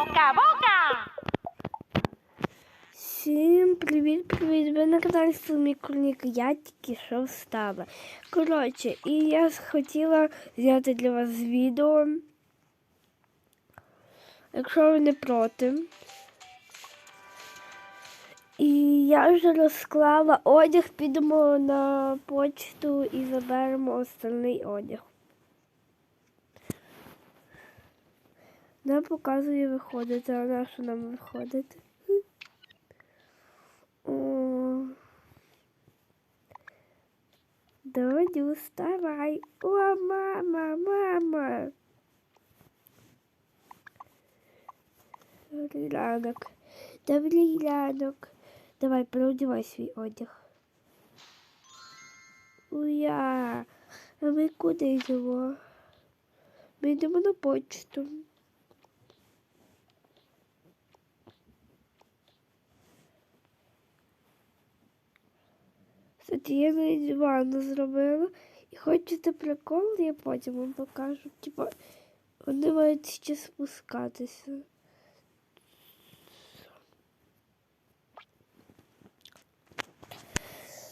Бука-бука! Всім привіт-привіт! Ви на каналі Сумі Курнік. Я тільки що встала. Коротше, і я хотіла зняти для вас відео. Якщо ви не проти. І я вже розклала одяг, підемо на почту і заберемо остальний одяг. Нам показує виходити, а на що нам виходити? О. Додю, вставай. О, мама, мама. Добрий ранок. Добрий ранок. Давай, переодівай свій одяг. Уя, а ми куди йдемо? Ми йдемо на почту. Кстати, я навіть ванну зробила. І хочете прикол, я потім вам покажу. Типа, вони мають ще спускатися.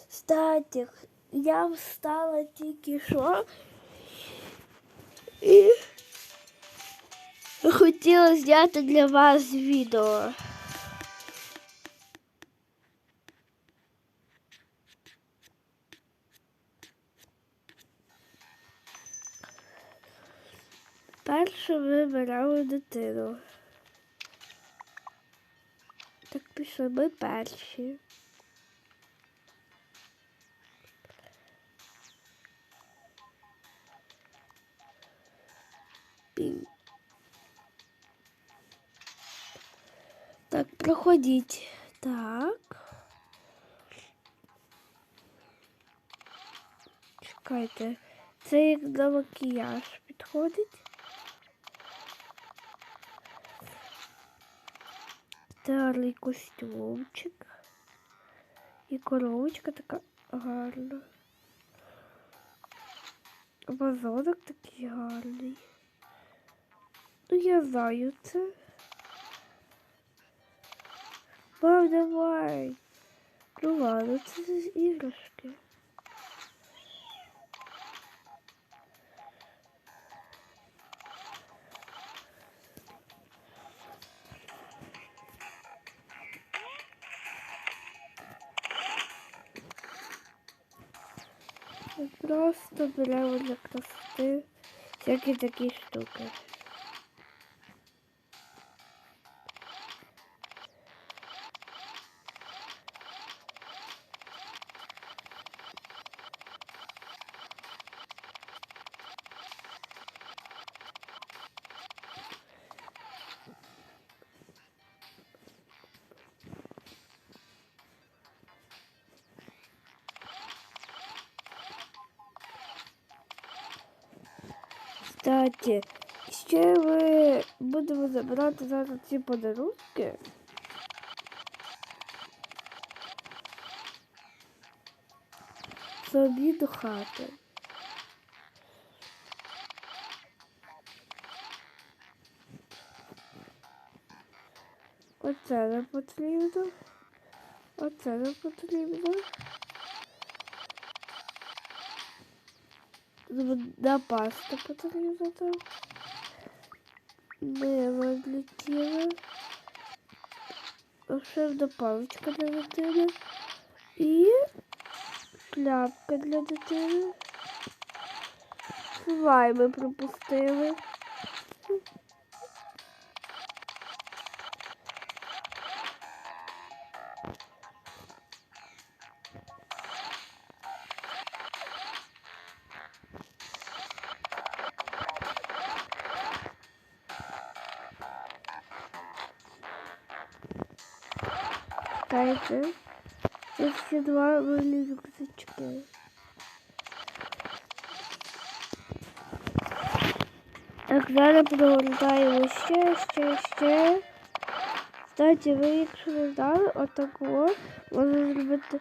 Кстати, я встала тільки що і хотіла зняти для вас відео. Перше вибирали дитину. Так пішли ми перші. Пінь. Так, проходіть. Так. Чекайте. Це як на макіяж підходить. Старий костюмчик. І коробочка така гарна. Вазонок такий гарний. Ну, я знаю це. Мам, давай. Ну ладно, це іграшки. Просто беремо для красоти всякі такі штуки. Кстати, ще ми будемо забирати зараз ці подарунки. Собі до хати. Оце не потрібно. Оце не потрібно. Зубна паста потрібна там. Мило для тіла. Шевна паличка для дитини. І шляпка для дитини. Слайми пропустили. Чекайте. Це всі два милі рюкзачки. Так, зараз прогортаємо ще, ще, ще. Кстати, ви якщо не знали, отако можна зробити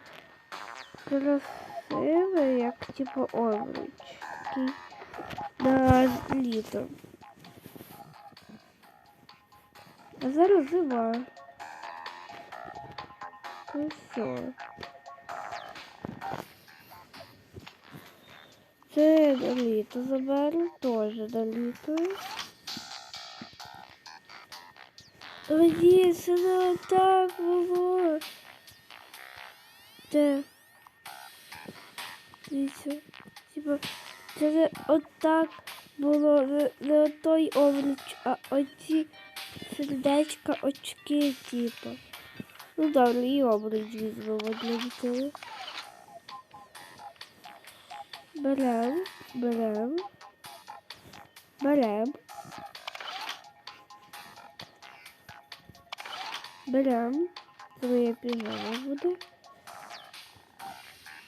красивий, як типу обруч. Такий на літо. А зараз зима. Ну все. Це на літо заберу, теж на літо. Ой, це не так було. Де? Дивіться. Типа, це не отак було, не, не отой облич, а оці сердечка очки, типа. Ну добре, і візьмемо для дітей. Берем, берем, берем. Берем. Твоя піжама буде.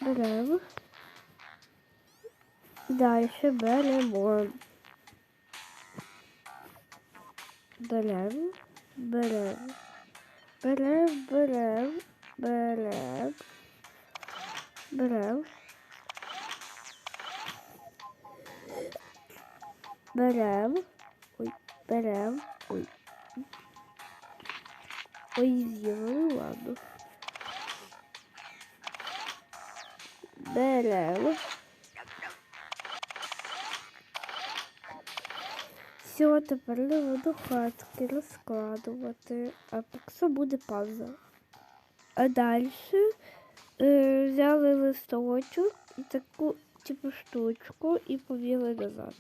Берем. Дальше беремо. Берем. Берем. Берем, берем, берем. Берем. Берем. Ой, берем. Ой. Ой, з'їли, ну ладно. Все, тепер не буду хатки розкладувати, а поки буде пауза. А далі е, взяли листочок і таку типу штучку і повіли назад.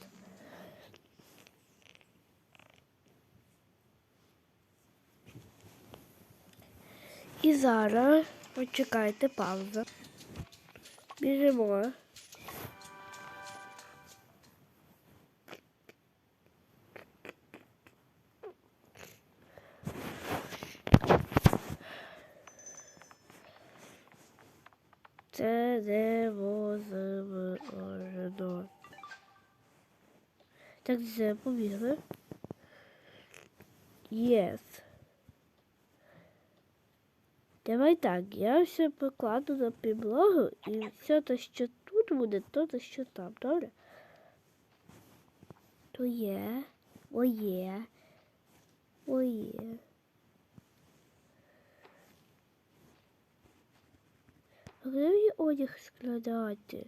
І зараз почекайте пауза. Біжимо. Це невозможно. Так, все, побігли. Єс. Давай так, я все покладу на підлогу і все те, що тут буде, то те, що там, добре? Твоє, моє, моє. А мені одяг складати?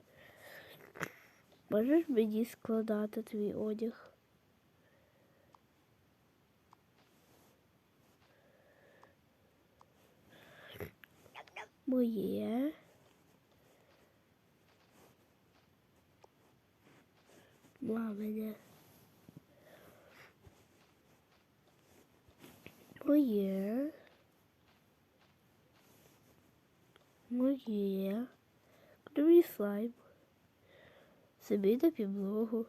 Можеш мені складати твій одяг? Моє. Мамине. Моє. Моє. Кривий слайм. Собі на підлогу.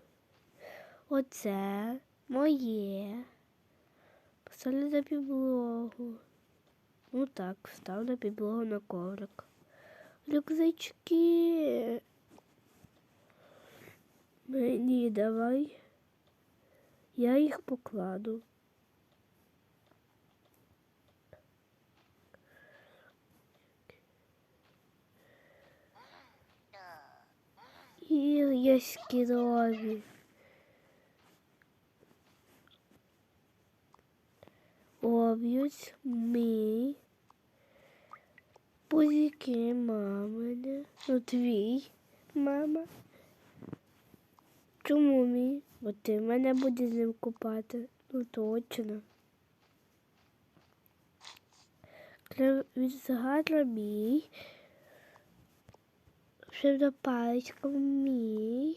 Оце моє. Поставлю на підлогу. Ну так, став на підлогу на коврик. Рюкзачки. Мені давай. Я їх покладу. І яскраві. Об'ють мій. Позики мамине. Ну твій мама. Чому мій? Бо ти мене будеш з ним купати. Ну точно. Від загадра мій. przydopalić mi.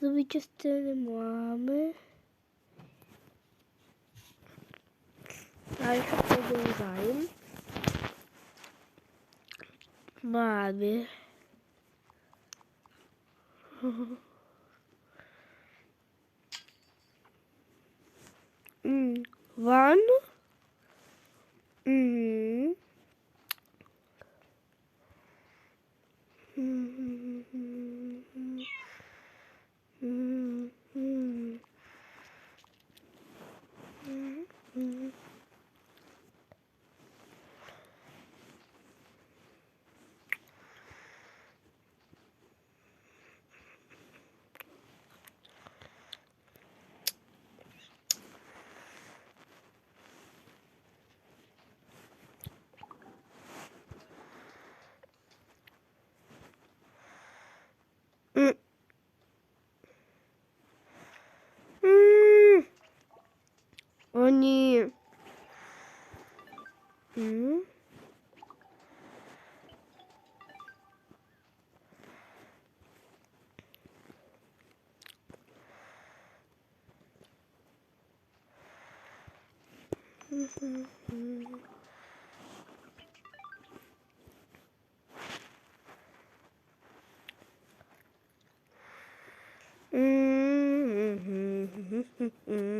Zrobicie z tym mamy. Ale podążają. Mamy. О? М.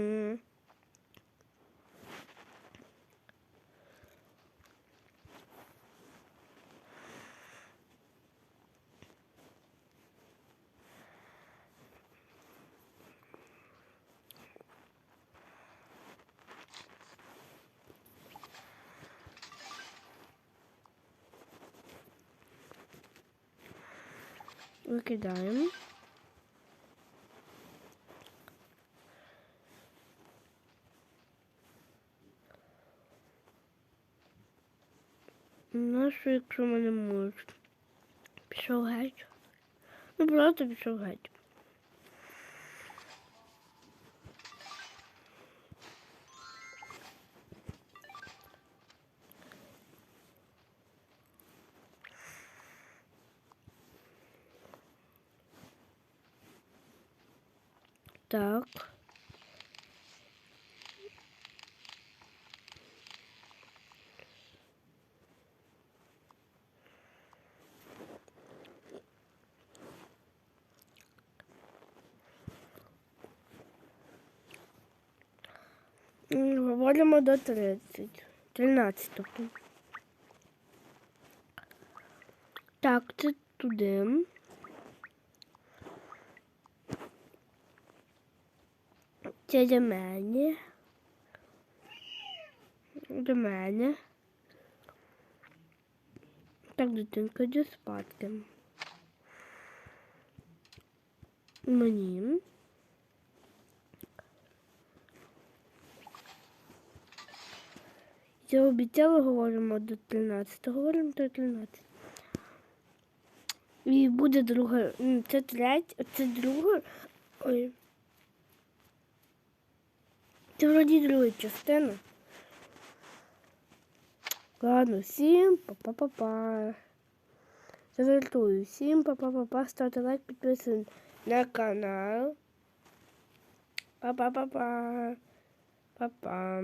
Викидаємо. Ну, що якщо мене можуть? Пішов геть. Ну, просто пішов геть. Так. М, Говоримо до 30. 13 тобто. Так, це туди. Це до мене. До мене. Так, дитинка, йди спадки. Мені. Я обіцяла, говоримо до 13, говоримо до 13. І буде друга, це третя, це друга. Ой. Це вроді друга частина. Ладно, всім па-па-па-па. Жартую. Всім па-па-па-па. Ставте лайк, підписуйтесь на канал. Па-па-па-па. Па-па.